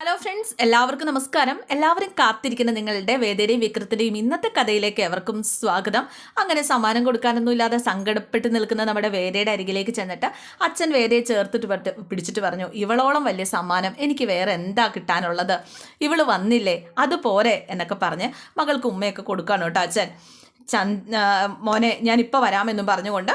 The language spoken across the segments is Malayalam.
ഹലോ ഫ്രണ്ട്സ് എല്ലാവർക്കും നമസ്കാരം. എല്ലാവരും കാത്തിരിക്കുന്ന നിങ്ങളുടെ വേദയുടെയും വിക്രത്തിന്റെയും ഇന്നത്തെ കഥയിലേക്ക് എവർക്കും സ്വാഗതം. അങ്ങനെ സമ്മാനം കൊടുക്കാനൊന്നുമില്ലാതെ സങ്കടപ്പെട്ട് നിൽക്കുന്ന നമ്മുടെ വേദയുടെ അരികിലേക്ക് ചെന്നിട്ട് അച്ഛൻ വേദയെ ചേർത്തിട്ട് പിടിച്ചിട്ട് പറഞ്ഞു ഇവളോളം വലിയ സമ്മാനം എനിക്ക് വേറെ എന്താ കിട്ടാനുള്ളത്? ഇവൾ വന്നില്ലേ? അതുപോരെ എന്നൊക്കെ പറഞ്ഞ് മകൾക്ക് ഉമ്മയൊക്കെ കൊടുക്കാണ് കേട്ടോ അച്ഛൻ. ചന്ദ് മോനെ ഞാനിപ്പോൾ വരാമെന്നും പറഞ്ഞുകൊണ്ട്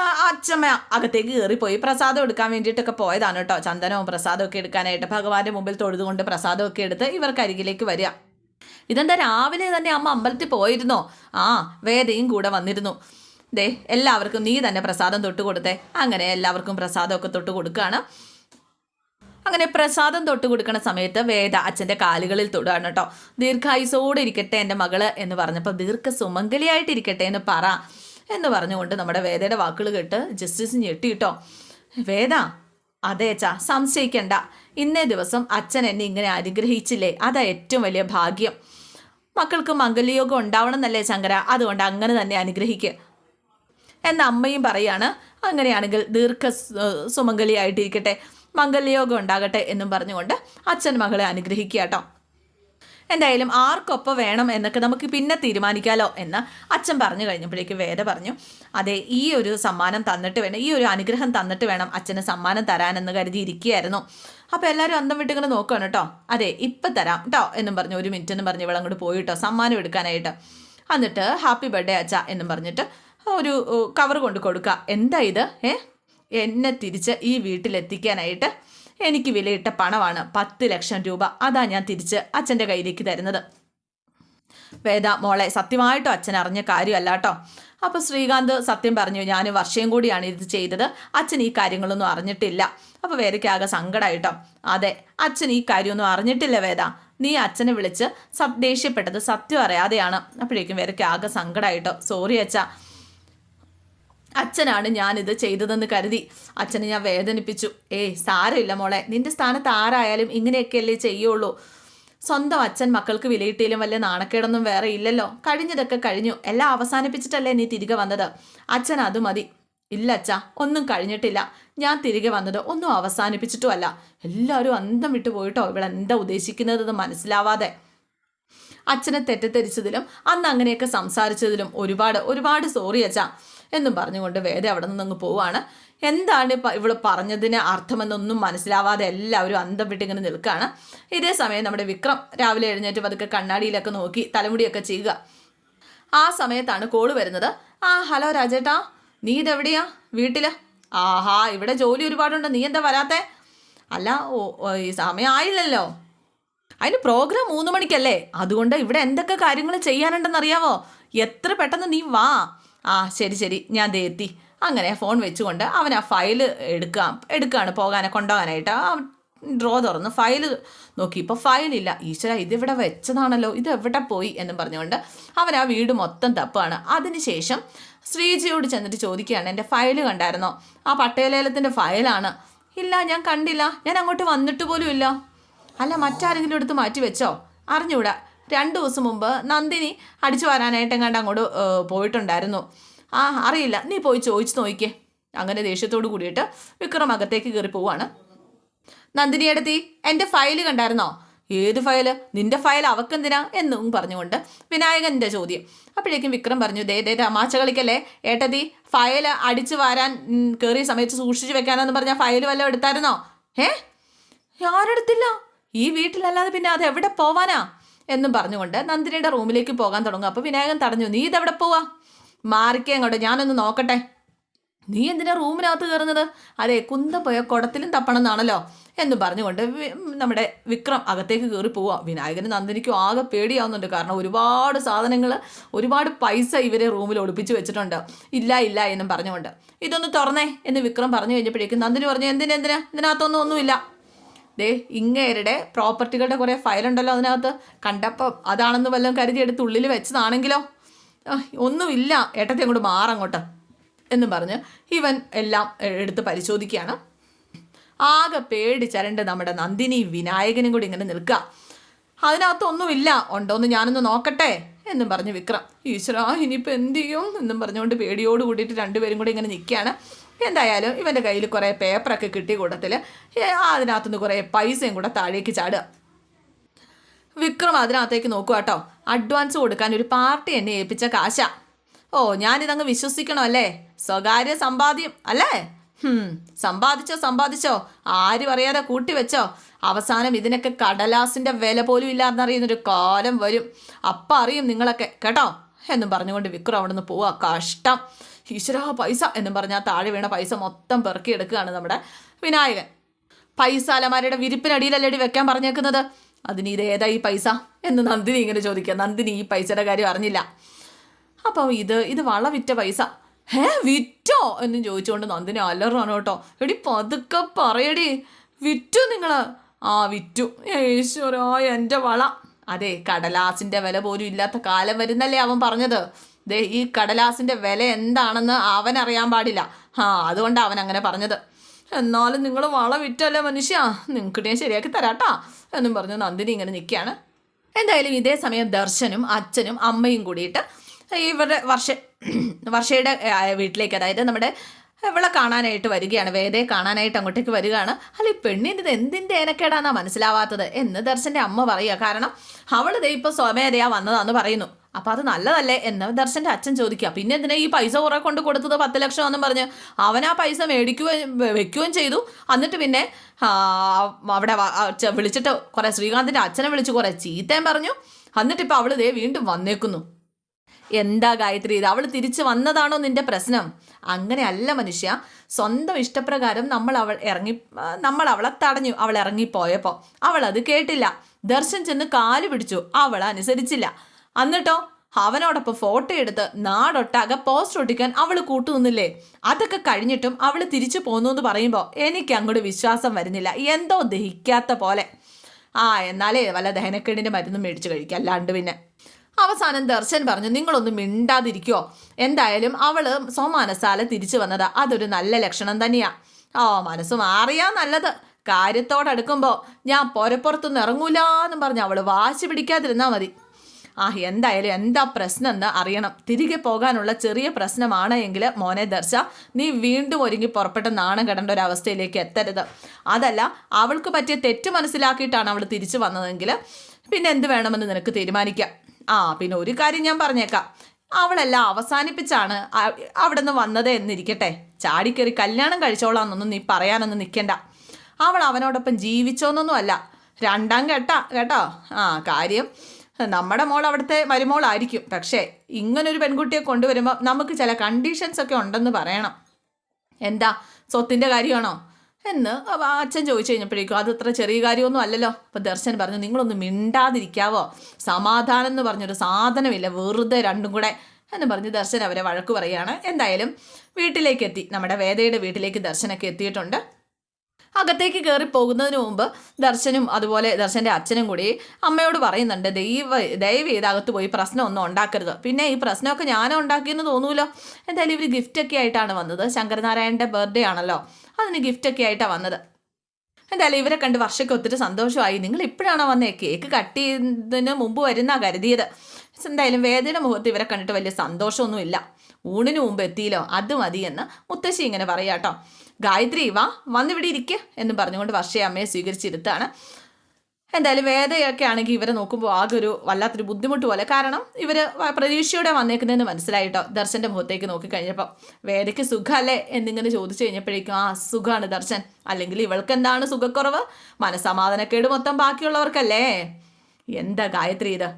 അച്ഛമ്മ അകത്തേക്ക് കയറിപ്പോയി. പ്രസാദം എടുക്കാൻ വേണ്ടിയിട്ടൊക്കെ പോയതാണ് കേട്ടോ. ചന്ദനവും പ്രസാദമൊക്കെ എടുക്കാനായിട്ട് ഭഗവാന്റെ മുമ്പിൽ തൊഴുതുകൊണ്ട് പ്രസാദമൊക്കെ എടുത്ത് ഇവർക്ക് അരികിലേക്ക് വരിക. ഇതെന്താ രാവിലെ തന്നെ അമ്മ അമ്പലത്തിൽ പോയിരുന്നോ? ആ വേദയും കൂടെ വന്നിരുന്നു. ദേ എല്ലാവർക്കും നീ തന്നെ പ്രസാദം തൊട്ട് കൊടുത്തേ. അങ്ങനെ എല്ലാവർക്കും പ്രസാദമൊക്കെ തൊട്ട് കൊടുക്കുകയാണ്. അങ്ങനെ പ്രസാദം തൊട്ട് കൊടുക്കുന്ന സമയത്ത് വേദ അച്ഛന്റെ കാലുകളിൽ തൊടുകയാണ് കേട്ടോ. ദീർഘായുസോടെ ഇരിക്കട്ടെ എന്റെ മകൾ എന്ന് പറഞ്ഞപ്പോൾ ദീർഘ സുമംഗലിയായിട്ടിരിക്കട്ടെ എന്ന് പറ. എന്ന് പറഞ്ഞുകൊണ്ട് നമ്മുടെ വേദയുടെ വാക്കുകൾ കേട്ട് ജസ്റ്റിസ് ഞെട്ടിയിട്ടോ. വേദ അതെ അച്ഛാ സംശയിക്കണ്ട. ഇന്നേ ദിവസം അച്ഛൻ എന്നെ ഇങ്ങനെ അനുഗ്രഹിച്ചില്ലേ? അതാ ഏറ്റവും വലിയ ഭാഗ്യം. മക്കൾക്ക് മംഗല്യോഗം ഉണ്ടാവണം എന്നല്ലേ ശങ്കര? അതുകൊണ്ട് അങ്ങനെ തന്നെ അനുഗ്രഹിക്കുക എന്ന അമ്മയും പറയാണ് അങ്ങനെയാണെങ്കിൽ ദീർഘ സുമംഗലിയായിട്ടിരിക്കട്ടെ. മംഗല്യയോഗം ഉണ്ടാകട്ടെ എന്നും പറഞ്ഞുകൊണ്ട് അച്ഛൻ മകളെ അനുഗ്രഹിക്കുക കേട്ടോ. എന്തായാലും ആർക്കൊപ്പം വേണം എന്നൊക്കെ നമുക്ക് പിന്നെ തീരുമാനിക്കാലോ എന്ന് അച്ഛൻ പറഞ്ഞു കഴിഞ്ഞപ്പോഴേക്ക് വേദ പറഞ്ഞു അതെ ഈ ഒരു സമ്മാനം തന്നിട്ട് വേണം ഈ ഒരു അനുഗ്രഹം തന്നിട്ട് വേണം അച്ഛന് സമ്മാനം തരാനെന്ന് കരുതി ഇരിക്കുകയായിരുന്നു. അപ്പോൾ എല്ലാവരും അന്തം വിട്ടിങ്ങനെ നോക്കുകയാണ് കേട്ടോ. അതെ ഇപ്പം തരാം കേട്ടോ എന്നും പറഞ്ഞു. ഒരു മിനിറ്റ് എന്നും പറഞ്ഞ് അങ്ങോട്ട് പോയി കേട്ടോ സമ്മാനം എടുക്കാനായിട്ട്. എന്നിട്ട് ഹാപ്പി ബർത്ത്ഡേ അച്ഛ എന്നും പറഞ്ഞിട്ട് ഒരു കവർ കൊണ്ട് കൊടുക്കുക എന്താ ഇത്? ഏ? എന്നെ തിരിച്ച് ഈ വീട്ടിലെത്തിക്കാനായിട്ട് എനിക്ക് വിലയിട്ട പണമാണ് പത്ത് ലക്ഷം രൂപ. അതാ ഞാൻ തിരിച്ച് അച്ഛന്റെ കയ്യിലേക്ക് തരുന്നത്. വേദ മോളെ സത്യമായിട്ടോ അച്ഛൻ അറിഞ്ഞ കാര്യമല്ല കേട്ടോ അപ്പോൾ ശ്രീകാന്ത് സത്യം പറഞ്ഞു ഞാൻ വർഷയും കൂടിയാണ് ഇത് ചെയ്തത്. അച്ഛൻ ഈ കാര്യങ്ങളൊന്നും അറിഞ്ഞിട്ടില്ല. അപ്പോൾ വേദയ്ക്കാകെ സങ്കടമായിട്ടോ അതെ അച്ഛൻ ഈ കാര്യമൊന്നും അറിഞ്ഞിട്ടില്ല വേദ. നീ അച്ഛനെ വിളിച്ച് ദേഷ്യപ്പെട്ടത് സത്യം അറിയാതെയാണ്. അപ്പോഴേക്കും വേദയ്ക്ക് ആകെ സങ്കടമായിട്ടോ സോറി അച്ഛാ. അച്ഛനാണ് ഞാനിത് ചെയ്തതെന്ന് കരുതി. അച്ഛനെ ഞാൻ വേദനിപ്പിച്ചു. ഏയ് സാരമില്ല മോളെ. നിന്റെ സ്ഥാനത്ത് ആരായാലും ഇങ്ങനെയൊക്കെയല്ലേ ചെയ്യുള്ളൂ. സ്വന്തം അച്ഛൻ മക്കൾക്ക് വിലയിട്ടിലും വല്ല നാണക്കേടൊന്നും വേറെ ഇല്ലല്ലോ. കഴിഞ്ഞതൊക്കെ കഴിഞ്ഞു. എല്ലാം അവസാനിപ്പിച്ചിട്ടല്ലേ നീ തിരികെ വന്നത്? അച്ഛൻ അത് മതി. ഇല്ല അച്ഛാ ഒന്നും കഴിഞ്ഞിട്ടില്ല. ഞാൻ തിരികെ വന്നത് ഒന്നും അവസാനിപ്പിച്ചിട്ടുമല്ല. എല്ലാവരും അന്തം വിട്ടു പോയിട്ടോ? ഇവളെന്താ ഉദ്ദേശിക്കുന്നതെന്ന് മനസ്സിലാവാതെ. അച്ഛനെ തെറ്റിദ്ധരിച്ചതിലും അന്ന് അങ്ങനെയൊക്കെ സംസാരിച്ചതിലും ഒരുപാട് ഒരുപാട് സോറി അച്ഛാ. എന്നും പറഞ്ഞുകൊണ്ട് വേദ അവിടെ നിന്ന് അങ്ങ് പോവാണ്. എന്താണ് ഇവൾ പറഞ്ഞതിന് അർത്ഥമെന്നൊന്നും മനസ്സിലാവാതെ എല്ലാവരും അന്തം വിട്ടിങ്ങനെ നിൽക്കുകയാണ് ഇതേ സമയം നമ്മുടെ വിക്രം രാവിലെ എഴുന്നേറ്റ് പതുക്കെ കണ്ണാടിയിലൊക്കെ നോക്കി തലമുടിയൊക്കെ ചെയ്യുക. ആ സമയത്താണ് കോൾ വരുന്നത്. ആ ഹലോ രാജേട്ടാ നീ ഇതെവിടെയാ? വീട്ടിൽ? ആഹാ ഇവിടെ ജോലി ഒരുപാടുണ്ട്. നീ എന്താ വരാത്തേ? അല്ല ഓ ഓ, ഈ സമയം ആയില്ലല്ലോ. അതിന് പ്രോഗ്രാം മൂന്ന് മണിക്കല്ലേ? അതുകൊണ്ട് ഇവിടെ എന്തൊക്കെ കാര്യങ്ങൾ ചെയ്യാനുണ്ടെന്ന് അറിയാവോ എത്ര പെട്ടെന്ന് നീ വാ. ആ ശരി ശരി. ഞാൻ തേത്തി അങ്ങനെ ഫോൺ വെച്ചുകൊണ്ട് അവൻ ആ ഫയൽ എടുക്കാം എടുക്കുകയാണ് പോകാനെ കൊണ്ടുപോകാനായിട്ട്. ആ ഡ്രോ തുറന്ന് ഫയൽ നോക്കി. ഇപ്പോൾ ഫയലില്ല ഈശ്വര ഇതിവിടെ വെച്ചതാണല്ലോ. ഇത് എവിടെ പോയി എന്നും പറഞ്ഞുകൊണ്ട് അവൻ ആ വീട് മൊത്തം തപ്പാണ്. അതിനുശേഷം ശ്രീജിയോട് ചെന്നിട്ട് ചോദിക്കുകയാണ് എന്റെ ഫയൽ കണ്ടായിരുന്നോ? ആ പട്ടയലേലത്തിന്റെ ഫയലാണ് ഇല്ല ഞാൻ കണ്ടില്ല. ഞാൻ അങ്ങോട്ട് വന്നിട്ട് പോലും ഇല്ല. അല്ല മറ്റാരെങ്കിലും എടുത്ത് മാറ്റി വെച്ചോ അറിഞ്ഞൂടാ രണ്ട് ദിവസം മുമ്പ് നന്ദിനി അടിച്ചു വരാനായിട്ട് എങ്ങാണ്ട് അങ്ങോട്ട് പോയിട്ടുണ്ടായിരുന്നു. ആ അറിയില്ല. നീ പോയി ചോദിച്ചു നോക്കിക്കേ. അങ്ങനെ ദേഷ്യത്തോട് കൂടിയിട്ട് വിക്രം അകത്തേക്ക് കയറി പോവാണ്. നന്ദിനി എടുത്തി എന്റെ ഫയൽ കണ്ടായിരുന്നോ? ഏത് ഫയൽ നിന്റെ ഫയൽ അവക്കെന്തിനാ? എന്നും പറഞ്ഞുകൊണ്ട് വിനായകന്റെ ചോദ്യം. അപ്പോഴേക്കും വിക്രം പറഞ്ഞു ദേ ദേ തമാശ കളിക്കല്ലേ. ഏട്ടതി ഫയൽ അടിച്ചു വാരാൻ കയറിയ സമയത്ത് സൂക്ഷിച്ചു വെക്കാനെന്ന് പറഞ്ഞ ഫയൽ വല്ലതും എടുത്തായിരുന്നോ? ഏ ഞാനെടുത്തില്ല ഈ വീട്ടിലല്ലാതെ പിന്നെ അത് എവിടെ പോവാനാ? എന്നും പറഞ്ഞുകൊണ്ട് നന്ദിനിയുടെ റൂമിലേക്ക് പോകാൻ തുടങ്ങും. അപ്പോൾ വിനായകൻ തടഞ്ഞു നീ ഇതെവിടെ പോവാ? മാറിക്കേ അങ്ങോട്ട് ഞാനൊന്ന് നോക്കട്ടെ. നീ എന്തിനാ റൂമിനകത്ത് കയറുന്നത്? അതെ കുന്ത പോയ കുടത്തിലും തപ്പണം എന്നാണല്ലോ. എന്ന് പറഞ്ഞുകൊണ്ട് നമ്മുടെ വിക്രം അകത്തേക്ക് കയറി പോവാം. വിനായകന് നന്ദിനിക്കും ആകെ പേടിയാവുന്നുണ്ട്. കാരണം ഒരുപാട് സാധനങ്ങൾ ഒരുപാട് പൈസ ഇവരെ റൂമിൽ ഒളിപ്പിച്ച് വെച്ചിട്ടുണ്ട്. ഇല്ല ഇല്ല എന്നും പറഞ്ഞുകൊണ്ട്. ഇതൊന്ന് തുറന്നേ എന്ന് വിക്രം പറഞ്ഞു കഴിഞ്ഞപ്പോഴേക്കും നന്ദിനി പറഞ്ഞു എന്തിനെന്തിനാ എന്തിനാ? ഇതിനകത്തൊന്നും ഒന്നുമില്ല. ദേ ഇങ്ങേരുടെ പ്രോപ്പർട്ടികളുടെ കുറേ ഫയലുണ്ടല്ലോ അതിനകത്ത്. കണ്ടപ്പോൾ അതാണെന്ന് വല്ലതും കരുതി എടുത്ത് ഉള്ളിൽ വെച്ചതാണെങ്കിലോ? ഒന്നുമില്ല. ഏട്ടത്തെ അങ്ങോട്ട് മാറങ്ങോട്ട് എന്ന് പറഞ്ഞ് ഇവൻ എല്ലാം എടുത്ത് പരിശോധിക്കുകയാണ്. ആകെ പേടിച്ചരണ്ട് നമ്മുടെ നന്ദിനി വിനായകനും കൂടി ഇങ്ങനെ നിൽക്കുക. അതിനകത്തൊന്നുമില്ല ഉണ്ടോന്ന് ഞാനൊന്ന് നോക്കട്ടെ എന്നും പറഞ്ഞ് വിക്രം. ഈശ്വര ഇനിയിപ്പോൾ എന്ത് ചെയ്യും എന്നും പറഞ്ഞുകൊണ്ട് പേടിയോട് കൂടിയിട്ട് രണ്ടുപേരും കൂടി ഇങ്ങനെ നിൽക്കുകയാണ്. എന്തായാലും ഇവന്റെ കയ്യിൽ കുറേ പേപ്പറൊക്കെ കിട്ടിയ കൂട്ടത്തിൽ അതിനകത്തുനിന്ന് കുറേ പൈസയും കൂടെ താഴേക്ക് ചാടുക. വിക്രം അതിനകത്തേക്ക് നോക്കുക കേട്ടോ. അഡ്വാൻസ് കൊടുക്കാൻ ഒരു പാർട്ടി എന്നെ ഏൽപ്പിച്ച കാശ. ഓ ഞാനിതങ്ങ് വിശ്വസിക്കണോ അല്ലേ സ്വകാര്യ സമ്പാദ്യം അല്ലേ? സമ്പാദിച്ചോ സമ്പാദിച്ചോ? ആരും അറിയാതെ കൂട്ടിവെച്ചോ അവസാനം ഇതിനൊക്കെ കടലാസിന്റെ വില പോലും ഇല്ലാന്നറിയുന്നൊരു കാലം വരും. അപ്പം അറിയും നിങ്ങളൊക്കെ കേട്ടോ? എന്നും പറഞ്ഞുകൊണ്ട് വിക്രം അവിടെ നിന്ന് പോവുക കഷ്ടം. ഈശ്വരാ പൈസ എന്നും പറഞ്ഞാൽ താഴെ വീണ പൈസ മൊത്തം പെറുക്കിയെടുക്കുകയാണ് നമ്മുടെ വിനായകൻ. പൈസ അലമാരയുടെ വിരിപ്പിനടിയിലല്ലേടി വെക്കാൻ പറഞ്ഞേക്കുന്നത്? അതിന് ഇതേതാ ഈ പൈസ? എന്ന് നന്ദിനി ഇങ്ങനെ ചോദിക്കുക. നന്ദിനി ഈ പൈസയുടെ കാര്യം അറിഞ്ഞില്ല. അപ്പോൾ ഇത് ഇത് വള വിറ്റ പൈസ. ഹേ വിറ്റോ? എന്നും ചോദിച്ചുകൊണ്ട് നന്ദിനി അലറാണ് കേട്ടോ. എടി പതുക്കെ പറയടി. വിറ്റു നിങ്ങൾ ആ വിറ്റു. ഈശ്വരോ എന്റെ വള. അതെ കടലാസിന്റെ വില പോലും ഇല്ലാത്ത കാലം വരുന്നല്ലേ അവൻ പറഞ്ഞത്. ദേ ഈ കടലാസിന്റെ വില എന്താണെന്ന് അവൻ അറിയാൻ പാടില്ല. ആ അതുകൊണ്ടാണ് അവൻ അങ്ങനെ പറഞ്ഞത്. എന്നാലും നിങ്ങൾ വള വിറ്റല്ലേ മനുഷ്യ? നിങ്ങൾക്ക് ഞാൻ ശരിയാക്കി തരാട്ടാ എന്നും പറഞ്ഞു നന്ദിനി ഇങ്ങനെ നിൽക്കുകയാണ്. എന്തായാലും ഇതേ സമയം ദർശനും അച്ഛനും അമ്മയും കൂടിയിട്ട് ഇവരുടെ വർഷ വർഷയുടെ വീട്ടിലേക്ക് അതായത് നമ്മുടെ ഇവളെ കാണാനായിട്ട് വരികയാണ് വേദയെ കാണാനായിട്ട് അങ്ങോട്ടേക്ക് വരികയാണ്. അല്ല ഈ പെണ്ണിന്റെ ഇത് എന്തിന്റെ ഏനക്കേടാന്നാ മനസ്സിലാവാത്തത് എന്ന് ദർശന്റെ അമ്മ പറയുക. കാരണം അവൾ ദേ ഇപ്പോൾ സ്വമേധയാ വന്നതാന്ന് പറയുന്നു. അപ്പോൾ അത് നല്ലതല്ലേ എന്ന് ദർശന്റെ അച്ഛൻ ചോദിക്കുക. പിന്നെ എന്തിനാ ഈ പൈസ കുറേ കൊണ്ട് കൊടുത്തത് പത്ത് ലക്ഷം എന്നും പറഞ്ഞ്? അവൻ ആ പൈസ മേടിക്കുകയും വെക്കുകയും ചെയ്തു. എന്നിട്ട് പിന്നെ അവിടെ വിളിച്ചിട്ട് കുറേ ശ്രീകാന്തിന്റെ അച്ഛനെ വിളിച്ച് കുറേ ചീത്തയും പറഞ്ഞു. എന്നിട്ട് ഇപ്പോൾ അവൾ ദേ വീണ്ടും വന്നേക്കുന്നു. എന്താ ഗായത്രി ഇത്? അവൾ തിരിച്ചു വന്നതാണോ നിന്റെ പ്രശ്നം? അങ്ങനെയല്ല മനുഷ്യ. സ്വന്തം ഇഷ്ടപ്രകാരം നമ്മൾ അവൾ ഇറങ്ങി നമ്മൾ അവളെ തടഞ്ഞു. അവൾ ഇറങ്ങിപ്പോയപ്പോൾ അവൾ അത് കേട്ടില്ല. ദർശൻ ചെന്ന് കാൽ പിടിച്ചു. അവൾ അനുസരിച്ചില്ല. എന്നിട്ടോ? അവനോടൊപ്പം ഫോട്ടോ എടുത്ത് നാടൊട്ടാകെ പോസ്റ്റ് ഒട്ടിക്കാൻ അവൾ കൂട്ടുനിന്നില്ലേ? അതൊക്കെ കഴിഞ്ഞിട്ടും അവൾ തിരിച്ചു പോന്നു എന്ന് പറയുമ്പോൾ എനിക്ക് അങ്ങോട്ട് വിശ്വാസം വരുന്നില്ല. എന്തോ ദഹിക്കാത്ത പോലെ. ആ എന്നാലേ വല്ല ദഹനക്കേടിന്റെ മരുന്ന് മേടിച്ച് കഴിക്കുക അല്ലാണ്ട് പിന്നെ. അവസാനം ദർശൻ പറഞ്ഞു നിങ്ങളൊന്നും മിണ്ടാതിരിക്കോ. എന്തായാലും അവൾ സ്വമാനസാല തിരിച്ചു വന്നത് അതൊരു നല്ല ലക്ഷണം തന്നെയാ. ഓ മനസ്സ് മാറിയാ നല്ലത്. കാര്യത്തോടടുക്കുമ്പോൾ ഞാൻ പുരപ്പുറത്തുനിന്ന് ഇറങ്ങൂലെന്നും പറഞ്ഞ് അവൾ വാശി പിടിക്കാതിരുന്നാൽ മതി. ആ എന്തായാലും എന്താ പ്രശ്നം എന്ന് അറിയണം. തിരികെ പോകാനുള്ള ചെറിയ പ്രശ്നമാണ് എങ്കിൽ മോനെ ദർശ നീ വീണ്ടും ഒരുങ്ങി പുറപ്പെട്ട നാണം കെടേണ്ട ഒരു അവസ്ഥയിലേക്ക് എത്തരുത്. അതല്ല അവൾക്ക് പറ്റിയ തെറ്റ് മനസ്സിലാക്കിയിട്ടാണ് അവൾ തിരിച്ചു വന്നതെങ്കിൽ പിന്നെ എന്ത് വേണമെന്ന് നിനക്ക് തീരുമാനിക്കാം. ആ പിന്നെ ഒരു കാര്യം ഞാൻ പറഞ്ഞേക്കാം. അവളെല്ലാം അവസാനിപ്പിച്ചാണ് അവിടെ നിന്ന് വന്നത് എന്നിരിക്കട്ടെ. ചാടിക്കയറി കല്യാണം കഴിച്ചോളാന്നൊന്നും നീ പറയാനൊന്നും നിൽക്കണ്ട അവൾ അവനോടൊപ്പം ജീവിച്ചോന്നൊന്നും അല്ല. രണ്ടാം കേട്ടാ കേട്ടോ? ആ കാര്യം നമ്മുടെ മോൾ അവിടുത്തെ മരുമോളായിരിക്കും. പക്ഷേ ഇങ്ങനൊരു പെൺകുട്ടിയെ കൊണ്ടുവരുമ്പോൾ നമുക്ക് ചില കണ്ടീഷൻസ് ഒക്കെ ഉണ്ടെന്ന് പറയണം. എന്താ? സ്വത്തിന്റെ കാര്യമാണോ? എന്ന് അച്ഛൻ ചോദിച്ചു കഴിഞ്ഞപ്പോഴേക്കും അത് ചെറിയ കാര്യമൊന്നും അല്ലല്ലോ. അപ്പം ദർശൻ പറഞ്ഞു നിങ്ങളൊന്ന് മിണ്ടാതിരിക്കാവോ? സമാധാനം എന്ന് പറഞ്ഞൊരു സാധനമില്ല വെറുതെ രണ്ടും കൂടെ. എന്ന് പറഞ്ഞ് ദർശൻ അവരെ വഴക്ക് പറയുകയാണ്. എന്തായാലും വീട്ടിലേക്ക് എത്തി. നമ്മുടെ വേദയുടെ വീട്ടിലേക്ക് ദർശനൊക്കെ എത്തിയിട്ടുണ്ട്. അകത്തേക്ക് കയറി പോകുന്നതിന് മുമ്പ് ദർശനും അതുപോലെ ദർശന്റെ അച്ഛനും കൂടി അമ്മയോട് പറയുന്നുണ്ട് ദൈവ ദയവ് ചെയ്ത് അകത്ത് പോയി പ്രശ്നമൊന്നും ഉണ്ടാക്കരുത്. പിന്നെ ഈ പ്രശ്നമൊക്കെ ഞാനും ഉണ്ടാക്കിയെന്ന് തോന്നൂലോ? എന്തായാലും ഇവർ ഗിഫ്റ്റൊക്കെ ആയിട്ടാണ് വന്നത്. ശങ്കരനാരായണന്റെ ബർത്ത്ഡേ ആണല്ലോ. അതിന് ഗിഫ്റ്റൊക്കെ ആയിട്ടാണ് വന്നത്. എന്തായാലും ഇവരെ കണ്ട് വർഷയ്ക്ക് ഒത്തിരി സന്തോഷമായി. നിങ്ങൾ ഇപ്പോഴാണോ വന്നേ? കേക്ക് കട്ട് ചെയ്യുന്നതിന് മുമ്പ് വരുന്നാ കരുതിയത്. എന്തായാലും വേദയുടെ മുഖത്ത് ഇവരെ കണ്ടിട്ട് വലിയ സന്തോഷമൊന്നുമില്ല. ഊണിന് മുമ്പ് എത്തിയില്ലോ അത് മതി എന്ന് മുത്തശ്ശി ഇങ്ങനെ പറയാട്ടോ ഗായത്രി വാ വന്നിവിടെ ഇരിക്കുക എന്ന് പറഞ്ഞുകൊണ്ട് വർഷയെ അമ്മയെ സ്വീകരിച്ചിരുത്താണ്. എന്തായാലും വേദയൊക്കെ ആണെങ്കിൽ ഇവരെ നോക്കുമ്പോൾ ആകെ ഒരു വല്ലാത്തൊരു ബുദ്ധിമുട്ട് പോലെ. കാരണം ഇവർ പ്രതീക്ഷയോടെ വന്നേക്കുന്നതെന്ന് മനസ്സിലായിട്ടോ ദർശന്റെ മുഖത്തേക്ക് നോക്കിക്കഴിഞ്ഞപ്പോൾ വേദയ്ക്ക് സുഖമല്ലേ എന്നിങ്ങനെ ചോദിച്ചു കഴിഞ്ഞപ്പോഴേക്കും ആ സുഖമാണ് ദർശൻ. അല്ലെങ്കിൽ ഇവൾക്ക് എന്താണ് സുഖക്കുറവ്? മനസമാധാനക്കേട് മൊത്തം ബാക്കിയുള്ളവർക്കല്ലേ? എന്താ ഗായത്രി ഇത്?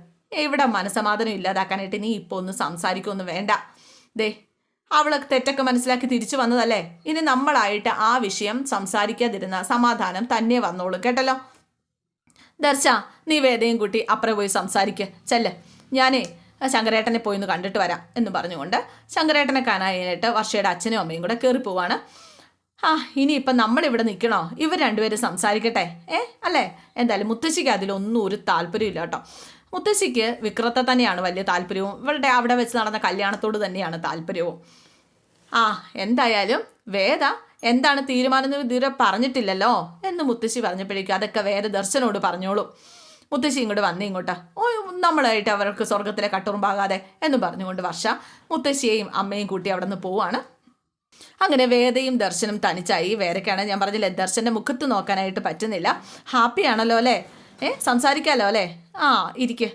ഇവിടെ മനസമാധാനം ഇല്ലാതാക്കാനായിട്ട് നീ ഇപ്പോൾ ഒന്ന് സംസാരിക്കൊന്നും വേണ്ട. ദേ അവൾ തെറ്റൊക്കെ മനസ്സിലാക്കി തിരിച്ചു വന്നതല്ലേ? ഇനി നമ്മളായിട്ട് ആ വിഷയം സംസാരിക്കാതിരുന്ന സമാധാനം തന്നെ വന്നോളും കേട്ടല്ലോ? ദർശ നീ വേദയും കൂട്ടി അപ്പുറം പോയി സംസാരിക്കുക ചെല്ല്. ഞാനേ ശങ്കരേട്ടനെ പോയി ഒന്ന് കണ്ടിട്ട് വരാം എന്ന് പറഞ്ഞുകൊണ്ട് ശങ്കരേട്ടനെ കാണാനായിട്ട് വർഷയുടെ അച്ഛനും അമ്മയും കൂടെ കയറി പോവാണ്. ആ ഇനിയിപ്പം നമ്മളിവിടെ നിൽക്കണോ? ഇവർ രണ്ടുപേരും സംസാരിക്കട്ടെ. ഏ അല്ലേ? എന്തായാലും മുത്തശ്ശിക്ക് അതിലൊന്നും ഒരു താല്പര്യമില്ല കേട്ടോ. മുത്തശ്ശിക്ക് വിക്രത്തെ തന്നെയാണ് വലിയ താല്പര്യവും. ഇവളുടെ അവിടെ വെച്ച് നടന്ന കല്യാണത്തോട് തന്നെയാണ് താല്പര്യവും. ആ എന്തായാലും വേദ എന്താണ് തീരുമാനം എന്ന് ഇതുവരെ പറഞ്ഞിട്ടില്ലല്ലോ? എന്ന് മുത്തശ്ശി പറഞ്ഞപ്പോഴേക്കും അതൊക്കെ വേറെ ദർശനോട് പറഞ്ഞോളൂ. മുത്തശ്ശി ഇങ്ങോട്ട് വന്നേ ഇങ്ങോട്ട്. ഓ നമ്മളായിട്ട് അവർക്ക് സ്വർഗത്തിലെ കട്ടുറുമ്പാകാതെ എന്ന് പറഞ്ഞുകൊണ്ട് വർഷ മുത്തശ്ശിയെയും അമ്മയും കൂട്ടി അവിടെ നിന്ന് പോവാണ്. അങ്ങനെ വേദയും ദർശനം തനിച്ചായി. വേറൊക്കെയാണ് ഞാൻ പറഞ്ഞില്ലേ ദർശന്റെ മുഖത്ത് നോക്കാനായിട്ട് പറ്റുന്നില്ല. ഹാപ്പിയാണല്ലോ അല്ലേ? ഏ സംസാരിക്കാമല്ലോ അല്ലേ? ആ ഇരിക്കെ.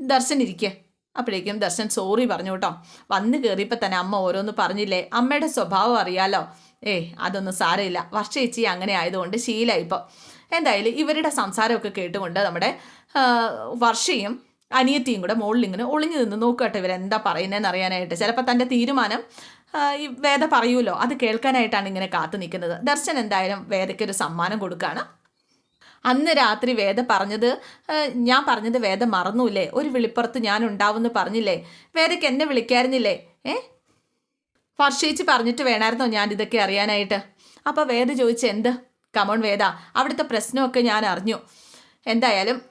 ദർശൻ ഇരിക്കെ. അപ്പോഴേക്കും ദർശൻ സോറി പറഞ്ഞു കേട്ടോ വന്ന് കയറിയപ്പോൾ തന്നെ അമ്മ ഓരോന്ന് പറഞ്ഞില്ലേ അമ്മയുടെ സ്വഭാവം അറിയാലോ. ഏയ് അതൊന്നും സാരമില്ല. വർഷേച്ചി അങ്ങനെ ആയതുകൊണ്ട് ശീലമായി ഇപ്പോൾ എന്തായാലും ഇവരുടെ സംസാരമൊക്കെ കേട്ടുകൊണ്ട് നമ്മുടെ വർഷയും അനിയത്തിയും കൂടെ മുകളിൽ ഇങ്ങനെ ഒളിഞ്ഞു നിന്ന് നോക്കട്ടെ ഇവരെന്താ പറയുന്നതെന്ന് അറിയാനായിട്ട്. ചിലപ്പോൾ തന്റെ തീരുമാനം വേദ പറയൂലോ അത് കേൾക്കാനായിട്ടാണ് ഇങ്ങനെ കാത്തു നിൽക്കുന്നത്. ദർശൻ എന്തായാലും വേദയ്ക്കൊരു സമ്മാനം കൊടുക്കുകയാണ് അന്ന് രാത്രി വേദ പറഞ്ഞത് ഞാൻ പറഞ്ഞത് വേദ മറന്നൂല്ലേ? ഒരു വിളിപ്പുറത്ത് ഞാൻ ഉണ്ടാവുമെന്ന് പറഞ്ഞില്ലേ? വേദയ്ക്ക് എന്നെ വിളിക്കായിരുന്നില്ലേ? ഏ? വർഷിച്ച് പറഞ്ഞിട്ട് വേണമായിരുന്നോ ഞാൻ ഇതൊക്കെ അറിയാനായിട്ട്? അപ്പോൾ വേദ ചോദിച്ച് എന്ത്? Come on Veda. അവിടുത്തെ പ്രശ്നമൊക്കെ ഞാൻ അറിഞ്ഞു. എന്തായാലും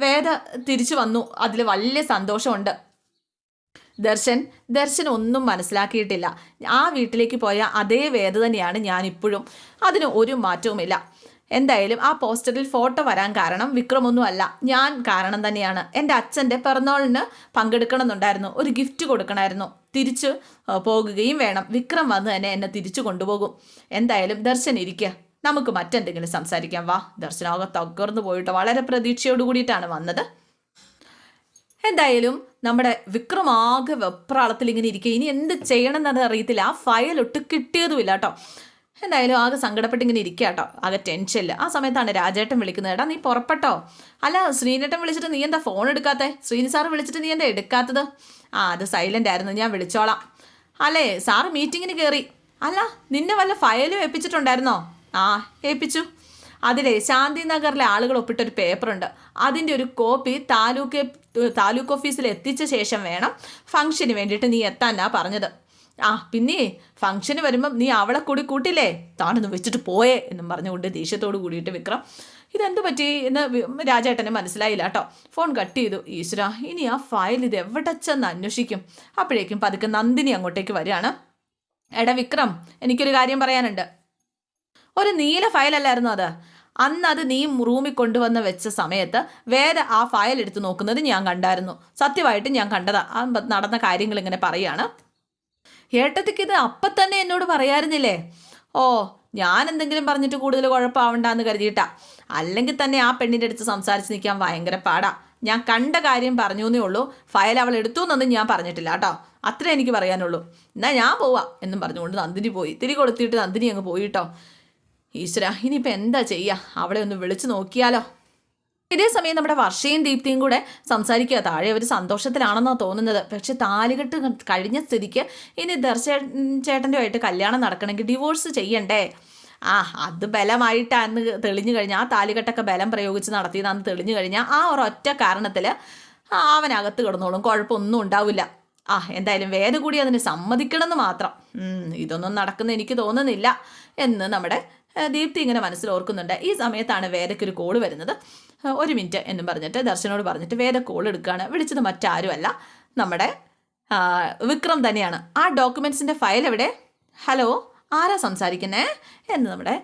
വേദ തിരിച്ചു വന്നു. അതിൽ വലിയ സന്തോഷമുണ്ട്. ദർശൻ ദർശൻ ഒന്നും മനസ്സിലാക്കിയിട്ടില്ല. ആ വീട്ടിലേക്ക് പോയ അതേ വേദ തന്നെയാണ് ഞാനിപ്പോഴും. അതിന് ഒരു മാറ്റവുമില്ല. എന്തായാലും ആ പോസ്റ്ററിൽ ഫോട്ടോ വരാൻ കാരണം വിക്രമൊന്നും അല്ല ഞാൻ കാരണം തന്നെയാണ്. എന്റെ അച്ഛന്റെ പിറന്നാളിന് പങ്കെടുക്കണമെന്നുണ്ടായിരുന്നു. ഒരു ഗിഫ്റ്റ് കൊടുക്കണമായിരുന്നു. തിരിച്ചു പോകുകയും വേണം. വിക്രം വന്ന് തന്നെ എന്നെ തിരിച്ചു കൊണ്ടുപോകും. എന്തായാലും ദർശൻ ഇരിക്കുക നമുക്ക് മറ്റെന്തെങ്കിലും സംസാരിക്കാം. വാ ദർശനാകെ തകർന്നു പോയിട്ട് വളരെ പ്രതീക്ഷയോട് കൂടിയിട്ടാണ് വന്നത്. എന്തായാലും നമ്മുടെ വിക്രം ആകെ വെപ്രാളത്തിൽ ഇങ്ങനെ ഇരിക്കുക ഇനി എന്ത് ചെയ്യണം എന്നത് അറിയത്തില്ല. ആ ഫയൽ ഒട്ട് കിട്ടിയതുമില്ല കേട്ടോ. എന്തായാലും ആകെ സങ്കടപ്പെട്ട് ഇങ്ങനെ ഇരിക്കുക കേട്ടോ ആകെ ടെൻഷനില്ല ആ സമയത്താണ് രാജേട്ടൻ വിളിക്കുന്നത്. ഏട്ടാ നീ പുറപ്പെട്ടോ? അല്ല ശ്രീനേട്ടൻ വിളിച്ചിട്ട് നീ എന്താ ഫോൺ എടുക്കാത്തേ? ശ്രീനി സാറ് വിളിച്ചിട്ട് നീ എന്താ എടുക്കാത്തത്? ആ അത് സൈലന്റ് ആയിരുന്നു. ഞാൻ വിളിച്ചോളാം. അല്ലേ സാറ് മീറ്റിങ്ങിന് കയറി അല്ല നിന്നെ വല്ല ഫയലും ഏൽപ്പിച്ചിട്ടുണ്ടായിരുന്നോ? ആ ഏൽപ്പിച്ചു. അതിലെ ശാന്തി നഗറിലെ ആളുകൾ ഒപ്പിട്ടൊരു പേപ്പറുണ്ട് അതിന്റെ ഒരു കോപ്പി താലൂക്ക് താലൂക്ക് ഓഫീസിൽ എത്തിച്ച ശേഷം വേണം ഫംഗ്ഷന് വേണ്ടിയിട്ട് നീ എത്താനാ പറഞ്ഞത്. ആ പിന്നെ ഫംഗ്ഷന് വരുമ്പം നീ അവളെ കൂടി കൂട്ടില്ലേ? താനൊന്ന് വെച്ചിട്ട് പോയേ എന്നും പറഞ്ഞുകൊണ്ട് ദേഷ്യത്തോട് കൂടിയിട്ട് വിക്രം ഇതെന്ത് പറ്റി? എന്ന് രാജേട്ടനെ മനസ്സിലായില്ല കേട്ടോ ഫോൺ കട്ട് ചെയ്തു. ഈശ്വര ഇനി ആ ഫയൽ ഇത് എവിടെ ചെന്ന് അന്വേഷിക്കും? അപ്പോഴേക്കും പതുക്കെ നന്ദിനി അങ്ങോട്ടേക്ക് വരികയാണ്. എടാ വിക്രം എനിക്കൊരു കാര്യം പറയാനുണ്ട്. ഒരു നീല ഫയലല്ലായിരുന്നു അത്? അന്ന് അത് നീ റൂമിൽ കൊണ്ടുവന്ന് വെച്ച സമയത്ത് വേറെ ആ ഫയൽ എടുത്ത് നോക്കുന്നത് ഞാൻ കണ്ടായിരുന്നു. സത്യമായിട്ട് ഞാൻ കണ്ടതാ. നടന്ന കാര്യങ്ങൾ ഇങ്ങനെ പറയാണ് ഏട്ടത്തിക്ക് ഇത് അപ്പം തന്നെ എന്നോട് പറയായിരുന്നില്ലേ? ഓ ഞാൻ എന്തെങ്കിലും പറഞ്ഞിട്ട് കൂടുതൽ കുഴപ്പമാവണ്ടെന്ന് കരുതിയിട്ടാ. അല്ലെങ്കിൽ തന്നെ ആ പെണ്ണിന്റെ അടുത്ത് സംസാരിച്ച് നിൽക്കാൻ ഭയങ്കര പാടാ. ഞാൻ കണ്ട കാര്യം പറഞ്ഞു എന്നേ ഉള്ളൂ. ഫയൽ അവൾ എടുത്തു എന്നൊന്നും ഞാൻ പറഞ്ഞിട്ടില്ല കേട്ടോ. അത്രേ എനിക്ക് പറയാനുള്ളൂ. എന്നാ ഞാൻ പോവാ എന്നും പറഞ്ഞുകൊണ്ട് നന്ദിനി പോയി. തിരി കൊടുത്തിട്ട് നന്ദിനി അങ്ങ് പോയിട്ടോ ഈശ്വര ഇനിയിപ്പോൾ എന്താ ചെയ്യുക അവളെ ഒന്ന് വിളിച്ചു നോക്കിയാലോ? ഇതേ സമയം നമ്മുടെ വർഷയും ദീപ്തിയും കൂടെ സംസാരിക്കുക. താഴെ അവർ സന്തോഷത്തിലാണെന്നാണ് തോന്നുന്നത്. പക്ഷെ താലികെട്ട് കഴിഞ്ഞ സ്ഥിതിക്ക് ഇനി ദർശ ചേട്ടന്റെ ആയിട്ട് കല്യാണം നടക്കണമെങ്കിൽ ഡിവോഴ്സ് ചെയ്യണ്ടേ? ആ അത് ബലമായിട്ടാന്ന് തെളിഞ്ഞു കഴിഞ്ഞാൽ ആ താലികെട്ടൊക്കെ ബലം പ്രയോഗിച്ച് നടത്തിയതാന്ന് തെളിഞ്ഞു കഴിഞ്ഞാൽ ആ ഒരൊറ്റ കാരണത്തിൽ അവനകത്ത് കിടന്നോളും. കുഴപ്പമൊന്നും ഉണ്ടാവില്ല. ആ എന്തായാലും വേദ കൂടി അതിന് സമ്മതിക്കണമെന്ന് മാത്രം. ഇതൊന്നും നടക്കുന്ന എനിക്ക് തോന്നുന്നില്ല എന്ന് നമ്മുടെ ദീപ്തി ഇങ്ങനെ മനസ്സിൽ ഓർക്കുന്നുണ്ട് ഈ സമയത്താണ് വേദയ്ക്ക് ഒരു കോൾ വരുന്നത്. ഒരു മിനിറ്റ് എന്നും പറഞ്ഞിട്ട് ദർശനോട് പറഞ്ഞിട്ട് വേദ കോൾ എടുക്കുകയാണ്. വിളിച്ചത് മറ്റാരുമല്ല നമ്മുടെ വിക്രം തന്നെയാണ്. ആ ഡോക്യുമെൻസിന്റെ ഫയൽ എവിടെ? ഹലോ ആരാ സംസാരിക്കുന്നേ? എന്ന് നമ്മുടെ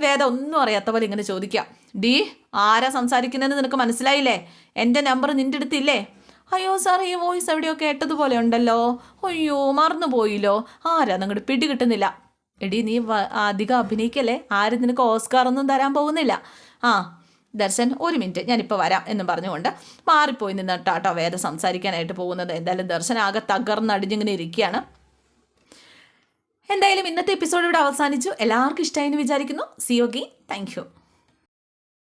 വേദ ഒന്നും അറിയാത്ത പോലെ ഇങ്ങനെ ചോദിക്കുക. ഡി ആരാ സംസാരിക്കുന്നതെന്ന് നിനക്ക് മനസ്സിലായില്ലേ? എന്റെ നമ്പർ നിന്റെ അടുത്തില്ലേ? അയ്യോ സാർ ഈ വോയിസ് എവിടെയോ കേട്ടതുപോലെ ഉണ്ടല്ലോ. അയ്യോ മറന്നു പോയില്ലോ ആരാ നിങ്ങളുടെ പിടി കിട്ടുന്നില്ല? എടി നീ അധികം അഭിനയിക്കല്ലേ? ആരും നിനക്ക് ഓസ്കാർ ഒന്നും തരാൻ പോകുന്നില്ല. ആ ദർശൻ ഒരു മിനിറ്റ് ഞാനിപ്പോൾ വരാം എന്ന് പറഞ്ഞുകൊണ്ട് മാറിപ്പോയി നിന്നിട്ടാട്ടോ വേറെ സംസാരിക്കാനായിട്ട് പോകുന്നത്. എന്തായാലും ദർശൻ ആകെ തകർന്നടിഞ്ഞിങ്ങനെ ഇരിക്കുകയാണ്. എന്തായാലും ഇന്നത്തെ എപ്പിസോഡ് ഇവിടെ അവസാനിച്ചു. എല്ലാവർക്കും ഇഷ്ടമായി എന്ന് വിചാരിക്കുന്നു. C okay thank